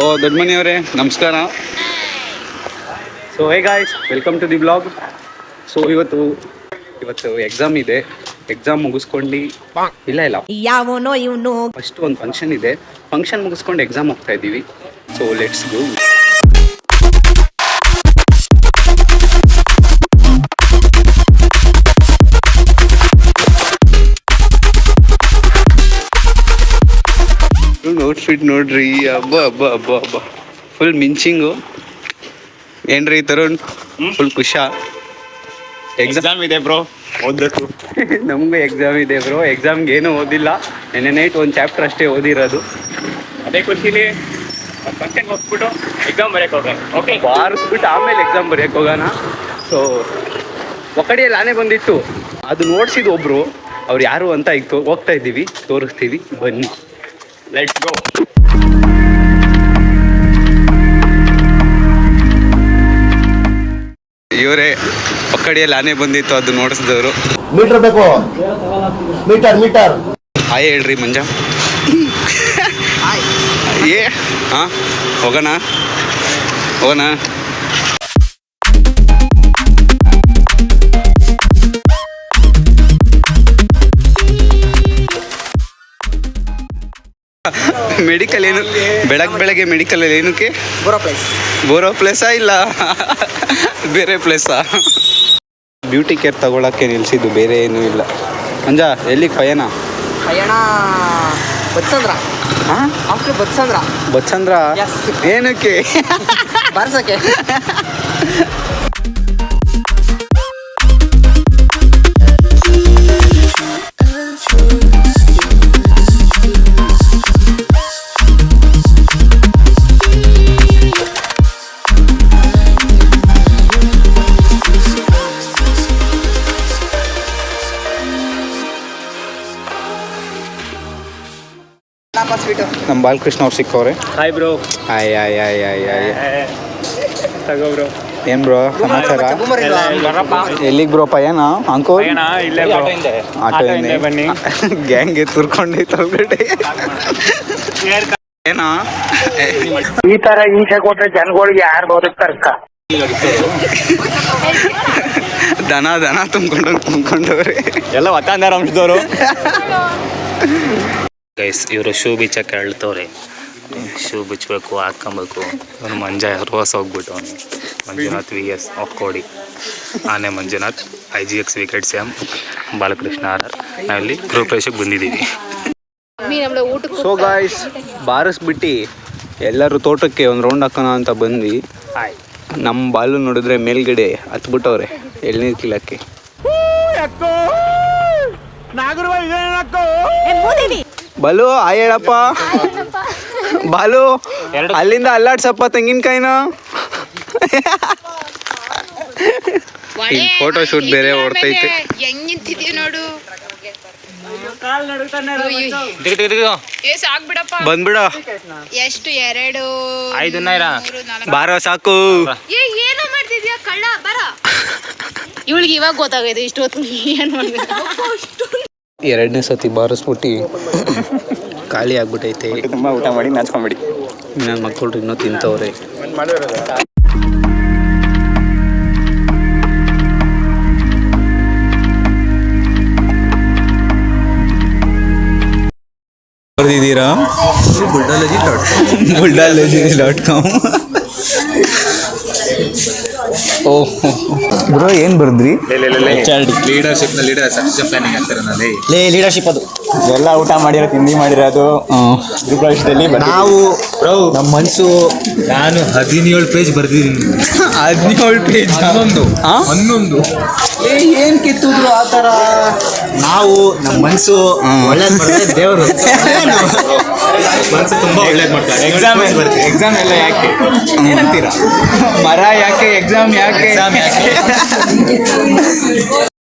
ಓ ದೊಡ್ಡ ಮನೆಯವರೇ ನಮಸ್ಕಾರ. So hey guys welcome to the blog so ಇವತ್ತು ಇವತ್ತು ಎಕ್ಸಾಮ್ ಇದೆ. ಎಕ್ಸಾಮ್ ಮುಗಿಸ್ಕೊಂಡು ಇಲ್ಲ ಇಲ್ಲ. ಯಾವನೋ ಇವನು. ಫಸ್ಟ್ ಒಂದು ಫಂಕ್ಷನ್ ಇದೆ. ಫಂಕ್ಷನ್ ಮುಗಿಸ್ಕೊಂಡು ಎಕ್ಸಾಮ್ ಹೋಗ್ತಾ ಇದ್ದೀವಿ ಸೊ ಲೆಟ್ಸ್ ಗೋ ಔಟ್ಫಿಟ್ ನೋಡ್ರಿ. ಹಬ್ಬ ಹಬ್ಬ ಹಬ್ಬ ಹಬ್ಬ ಫುಲ್ ಮಿಂಚಿಂಗು ಏನ್ರಿ ತರುಣ್? ಫುಲ್ ಖುಷಾ ಎಕ್ಸಾಮ್ ಇದೆ ಬ್ರೋ ಓದ್ಬೇಕು. ನಮಗೂ ಎಕ್ಸಾಮ್ ಇದೆ ಬ್ರೋ ಎಕ್ಸಾಮ್ಗೆ ಏನೂ ಓದಿಲ್ಲ. ನೆನ್ನೆ ನೈಟ್ ಒಂದು ಚಾಪ್ಟರ್ ಅಷ್ಟೇ ಓದಿರೋದು. ಅದೇ ಖುಷಿಲಿ ಫಂಕ್ಷನ್ ಹೋಗ್ಬಿಟ್ಟು ಎಕ್ಸಾಮ್ ಬರೆಯಕ್ಕೆ ಹೋಗೋಣ. ಓಕೆ ಬಾರಿಸ್ಬಿಟ್ಟು ಆಮೇಲೆ ಎಕ್ಸಾಮ್ ಬರೆಯಕ್ಕೆ ಹೋಗೋಣ. ಸೊ ಒಕ್ಕಡಿಯಲ್ಲಿ ಆನೆ ಬಂದಿತ್ತು. ಅದು ನೋಡ್ಸಿದ್ ಒಬ್ರು. ಅವ್ರು ಯಾರು ಅಂತ ಈಗ ಹೋಗ್ತಾ ಇದ್ದೀವಿ. ತೋರಿಸ್ತೀವಿ. ಬನ್ನಿ. ಲೆಟ್ಸ್ ಗೋ ಇವರೇ ಪಕ್ಕಡಿಯಲ್ಲಿ ಆನೆ ಬಂದಿತ್ತು ಅದು ನೋಡಿಸಿದವರು. ಮೀಟರ್ ಬೇಕು. Metre metre. ಹಾಯ್ ಹೇಳ್ರಿ ಮಂಜ. ಏ ಹಾ ಹೋಗೋಣ. ಹೋಗೋಣ. ಮೆಡಿಕಲ್ ಏನು? ಬೆಳಗ್ಗೆ ಬೆಳಗ್ಗೆ ಮೆಡಿಕಲ್ ಏನಕ್ಕೆ? ಬೋರೋ ಪ್ಲೇಸ್ ಬೋರೋ ಪ್ಲೇಸಾ ಇಲ್ಲ? ಬೇರೆ ಪ್ಲೇಸಾ ಬ್ಯೂಟಿ ಕೇರ್ ತಗೊಳಕ್ಕೆ ನಿಲ್ಸಿದ್ದು ಬೇರೆ ಏನೂ ಇಲ್ಲ. ಅಂಜಾ ಎಲ್ಲಿ ಪಯಣ? ಪಯಣ ಬತ್ಸಂದ್ರ ಹಾಂ? ಆಫ್ಟರ್ ಬತ್ಸಂದ್ರ ಬಚ್ಚಂದ್ರ. ಏನಕ್ಕೆ? ಬಾರ್ಸಕ್ಕೆ. ಸ್ವೀಟು ನಮ್ಮ ಬಾಲಕೃಷ್ಣ ಅವ್ರು ಸಿಕ್ಕವ್ರೆ. Hi bro hi hi hi hi hi ತಗೋ ಬ್ರೋ ಏನ್ ಬ್ರೋ ಸಮಾಚಾರ? ಬರಪ್ಪ. ಎಲ್ಲಿಗೆ ಬ್ರೋ ಪಯಣ ಅಂಕೋ ಪಯಣ ಇಲ್ಲೇ ಬ್ರೋ ಆಟೋ ಹಿಂದೆ. ಬನ್ನಿ. ಗ್ಯಾಂಗ್ ತುರ್ಕೊಂಡೈತೆ ಒಳಗಡೆ ಏನಾ? ಈ ತರ ಹಿಂಸೆ ಕೊಟ್ರೆ ಜನಗಳಿಗೆ ಯಾರು ಬದುಕ್ತಾರಕ್ಕ ದನ ದನ ತುಂಬ್ಕೊಂಡು ತುಂಬಿಕೊಂಡವ್ರಿ ಎಲ್ಲ ಒತ್ತಾಂದಾರ ಅಂಶದವರು ಗೈಸ್ ಇವರು ಶೂ ಬಿಚ್ಚಕ್ಕೆ ಹೇಳ್ತವ್ರೆ ಶೂ ಬಿಚ್ಚಬೇಕು ಹಾಕ್ಕೊಬೇಕು. ಇವನು ಮಂಜ ರೋಸ್ ಹೋಗ್ಬಿಟ್ಟು ಅವನು. ಮಂಜುನಾಥ್ ವಿ ಎಸ್ ಒಕ್ಕೋಡಿ ಆನೆ Manjunath I G X wicket Sam Balakrishna R R ನಾವಿಲ್ಲಿ ಗೃಹಪ್ರವೇಶಕ್ಕೆ ಬಂದಿದ್ದೀವಿ. ಸೊ ಗಾಯ್ಸ್ ಬಾರಿಸ್ಬಿಟ್ಟು ಎಲ್ಲರೂ ತೋಟಕ್ಕೆ ಒಂದು ರೌಂಡ್ ಹಾಕೋಣ ಅಂತ ಬಂದ್ವಿ. ನಮ್ಮ ಬಾಲು ನೋಡಿದ್ರೆ ಮೇಲ್ಗಡೆ ಹತ್ಬಿಟ್ಟವ್ರೆ ಎಳ್ನೀರು ಕೀಳಕ್ಕೆ. ಬಾಲು ಆ ಹೇಳಪ್ಪ. ಬಾಲು ಅಲ್ಲಿಂದ ಅಲ್ಲಾಡ್ಸಪ್ಪ ತೆಂಗಿನಕಾಯಿನ. ಫೋಟೋ ಶೂಟ್ ಬೇರೆ ಹೊಡ್ತೈತೆ. ಹೆಂಗ್ ನಿಂತಿದ್ಯಾ ನೋಡು. ಬಂದ್ಬಿಡ. ಎಷ್ಟು? ಎರಡು ಐದು. ಬಾರೋ ಸಾಕು. ಏ ಏನೋ ಮಾಡ್ತಿದ್ಯಾ? ಕಳ್ಳ ಬರ. ಇವಳಿಗೆ ಇವಾಗ ಗೊತ್ತಾಗೈತೆ ಇಷ್ಟೊತ್ತು ಏನ್ ಮಾಡ್ಬೇಕು ಎರಡನೇ ಸತಿ ಬಾರಿಸ್ಬಿಟ್ಟು ಖಾಲಿ ಆಗ್ಬಿಟ್ಟೈತೆ ತುಂಬಾ ಊಟ ಮಾಡಿ ನಾಚ್ಕೊಂಬಿಡಿ ನನ್ನ ಮಕ್ಕಳು ಇನ್ನೂ ತಿಂತವ್ರೆ ಬರ್ದಿದ್ದೀರಾ ಬುಲ್ಡಾಲಜಿ ಡಾಟ್ ಕಾಮ್ ಓ ಬ್ರೋ ಏನು ಬರ್ದ್ರಿ? ಲೀಡರ್ಶಿಪ್ನ ಲೀಡರ್ ಸಕ್ಸಸ್ ಪ್ಲಾನಿಂಗ್ ಅಂತಾರೆ ಲೇ ಲೀಡರ್ಶಿಪ್ ಅದು. ಎಲ್ಲ ಊಟ ಮಾಡಿರೋ ತಿಂಡಿ ಮಾಡಿರೋದು ಗೃಹಪ್ರವೇಶದಲ್ಲಿ ನಾವು ನಮ್ಮ ಮನಸ್ಸು ನಾನು ಹದಿನೇಳು ಪೇಜ್ ಬರ್ದಿದ್ದೀನಿ. ಹದಿನೇಳು ಪೇಜ್ ಹನ್ನೊಂದು. ಹಾಂ ಹನ್ನೊಂದು. ಏನ್ ಕಿತ್ತಿದ್ರು ಆ ಥರ ನಾವು ನಮ್ಮ ಮನಸ್ಸು ಒಳ್ಳೇದು ದೇವರು. ಮನಸ್ಸು ತುಂಬಾ ಒಳ್ಳೇದು ಮಾಡ್ತಾರೆ. ಎಕ್ಸಾಮ್ ಎಕ್ಸಾಮ್ ಎಲ್ಲ ಯಾಕೆ? ಏನಂತೀರಾ? ಮರ ಯಾಕೆ ಎಕ್ಸಾಮ್ ಯಾಕೆ? ಎಕ್ಸಾಮ್ ಯಾಕೆ?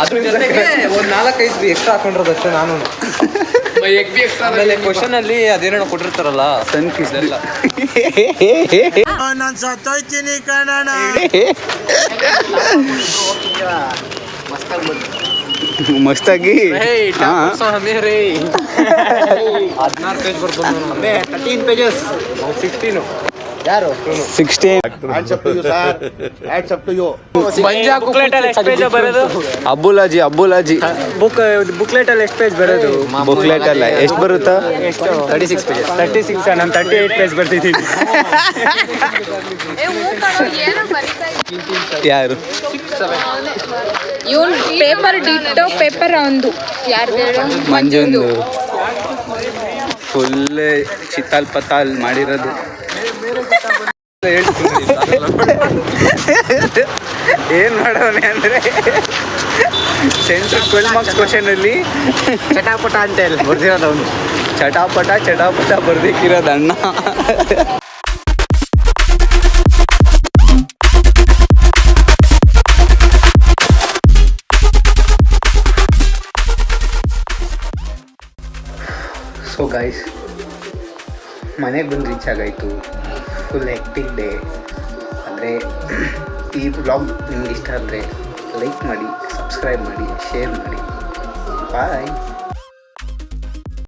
ಅದ್ರ ಜೊತೆಗೆ ಒಂದ್ ನಾಲ್ಕೈದು ಎಕ್ಸ್ಟ್ರಾ ಹಾಕೊಂಡಿರೋದು ಅಷ್ಟೇ ನಾನು. ಎಗ್ ಬಿ ಎಕ್ಸ್ಟ್ರಾ ಆಮೇಲೆ ಕ್ವಶನ್ ಅಲ್ಲಿ ಅದೇನೋ ಕೊಟ್ಟಿರ್ತಾರಲ್ಲ ಸನ್ ಕಿಸ್ ಮಸ್ತಾಗಿ. ಹಾ. ಹದಿನಾರು ಪೇಜ್ ಬರ್ಬೋದು ತರ್ಟೀನ್ ಪೇಜಸ್ ಸಿಕ್ಸ್ಟೀನು ಯಾರು? Sixteen hands up to you sir hands up to you ಅಬ್ಬುಲಾಜಿ ಅಬ್ಬುಲಾಜಿ ಬುಕ್ ಬುಕ್ಲೆಟ್ ಅಲ್ಲಿ ಎಷ್ಟು ಪೇಜ್ ಬರೋದು? ಬುಕ್ಲೆಟ್ ಅಲ್ಲ ಎಷ್ಟು ಬರುತ್ತಾ? Thirty six page thirty six ನಾನು ತರ್ಟಿ ಏಟ್ ಪೇಜ್ ಬರ್ತಿದ್ದೀನಿ. ಯಾರು? ಇವನ್ ಪೇಪರ್ ಡಿಟ್ಟೋ ಪೇಪರ್ ಒಂದು. ಯಾರ್ದು ಮಂಜುಂದು. ಫುಲ್ ಚಿತ್ತಾಲ್ ಪತಾಲ್ ಮಾಡಿರೋದು. ಏನ್ ಮಾಡೋಣ ಅಂದ್ರೆ ಸೆಂಟ್ರ್ ಟ್ವೆಲ್ ಮಾರ್ಕ್ಸ್ ಕ್ವಶನ್ ಅಲ್ಲಿ ಚಟಾಪಟ ಅಂತ ಹೇಳಿ ಬರ್ದಿರೋದು ಅವನು. ಚಟಾಪಟ ಚಟಾಪಟ ಬರ್ದಿಕ್ಕಿರೋದು ಅಣ್ಣ. ಸೊ ಗೈಸ್ ಮನೆಗೆ ಬಂದು ರೀಚ್ ಆಗಾಯಿತು. ಫುಲ್ ಹೆಕ್ಟಿಕ್ ಡೇ ಅಂದರೆ, ಈ ಬ್ಲಾಗ್ ನಿಮ್ಗೆ ಇಷ್ಟ ಆದರೆ ಲೈಕ್ ಮಾಡಿ ಸಬ್ಸ್ಕ್ರೈಬ್ ಮಾಡಿ ಶೇರ್ ಮಾಡಿ. ಬಾಯ್